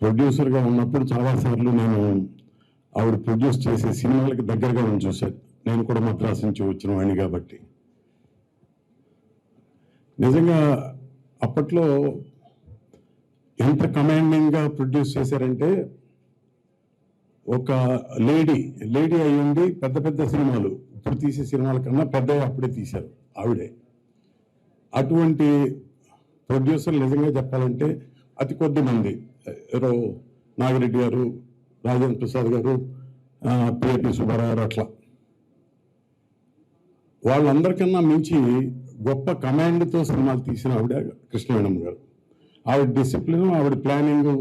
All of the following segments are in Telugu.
ప్రొడ్యూసర్గా ఉన్నప్పుడు చాలాసార్లు నేను ఆవిడ ప్రొడ్యూస్ చేసే సినిమాలకి దగ్గరగా ఉండి చూశాను. నేను కూడా మద్రాసు నుంచి వచ్చిన వాడిని కాబట్టి. నిజంగా అప్పట్లో ఎంత కమాండింగ్గా ప్రొడ్యూస్ చేశారంటే ఒక లేడీ లేడీ అయ్యింది పెద్ద పెద్ద సినిమాలు ఇప్పుడు తీసే సినిమాల కన్నా పెద్దవి అప్పుడే తీశారు ఆవిడే. అటువంటి ప్రొడ్యూసర్ నిజంగా చెప్పాలంటే అతి కొద్ది మంది. ఎవరో నాగిరెడ్డి గారు రాజేంద్ర ప్రసాద్ గారు పిఏపి సుబ్బారావు గారు అట్లా. వాళ్ళందరికన్నా మించి గొప్ప కమాండ్తో సినిమాలు తీసిన ఆవిడ కృష్ణవేణమ్మ గారు. ఆవిడ డిసిప్లిన్ ఆవిడ ప్లానింగ్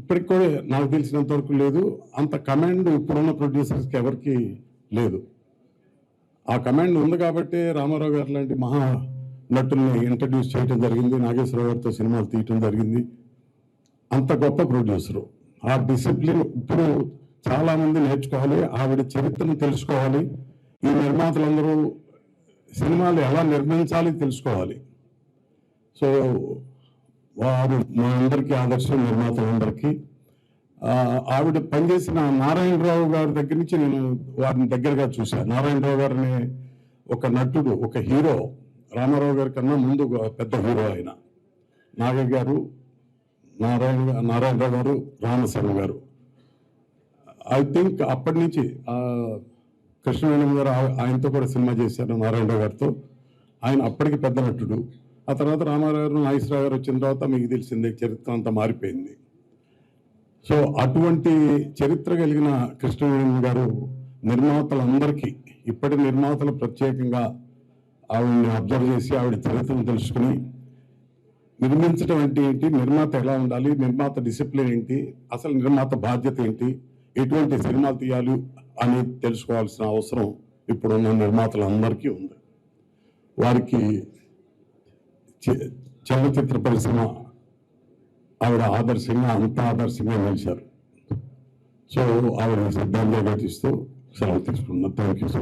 ఇప్పటికి కూడా నాకు తెలిసినంత వరకు లేదు. అంత కమాండ్ ఇప్పుడున్న ప్రొడ్యూసర్స్కి ఎవరికి లేదు. ఆ కమాండ్ ఉంది కాబట్టి రామారావు గారు లాంటి మహా నటుల్ని ఇంట్రడ్యూస్ చేయడం జరిగింది. నాగేశ్వరరావు గారితో సినిమాలు తీయటం జరిగింది. అంత గొప్ప ప్రొడ్యూసరు ఆ డిసిప్లిన్ ఇప్పుడు చాలామంది నేర్చుకోవాలి. ఆవిడ చరిత్రను తెలుసుకోవాలి. ఈ నిర్మాతలందరూ సినిమాలు ఎలా నిర్మించాలి తెలుసుకోవాలి. సో వారు మా అందరికీ ఆదర్శం నిర్మాతలందరికీ ఆవిడ పనిచేసిన నారాయణరావు గారి దగ్గర నుంచి నేను వారిని దగ్గరగా చూశాను. నారాయణరావు గారిని ఒక నటుడు ఒక హీరో. రామారావు గారి కన్నా ముందు పెద్ద హీరో ఆయన. నాగయ్య గారు నారాయణ నారాయణరావు గారు రామశర్మ గారు. ఐ థింక్ అప్పటి నుంచి కృష్ణవేణం గారు ఆయనతో కూడా సినిమా చేశారు నారాయణరావు గారితో. ఆయన అప్పటికి పెద్ద నటుడు. ఆ తర్వాత రామారావు గారు నాగేశ్వరరావు గారు వచ్చిన తర్వాత మీకు తెలిసిందే చరిత్ర అంతా మారిపోయింది. సో అటువంటి చరిత్ర కలిగిన కృష్ణవేణం గారు నిర్మాతలందరికీ ఇప్పటి నిర్మాతలు ప్రత్యేకంగా ఆవిడని అబ్జర్వ్ చేసి ఆవిడ చరిత్రను తెలుసుకుని నిర్మించడం అంటే ఏంటి? నిర్మాత ఎలా ఉండాలి? నిర్మాత డిసిప్లిన్ ఏంటి? అసలు నిర్మాత బాధ్యత ఏంటి? ఎటువంటి సినిమాలు తీయాలి అని తెలుసుకోవాల్సిన అవసరం ఇప్పుడున్న నిర్మాతలందరికీ ఉంది. వారికి చలనచిత్ర పరిశ్రమ ఆవిడ ఆదర్శంగా అంత ఆదర్శంగా నిలిచారు. సో ఆవిడ శ్రద్ధాంజలిగా తీస్తూ సెలవు తీసుకున్నాను. Thank you sir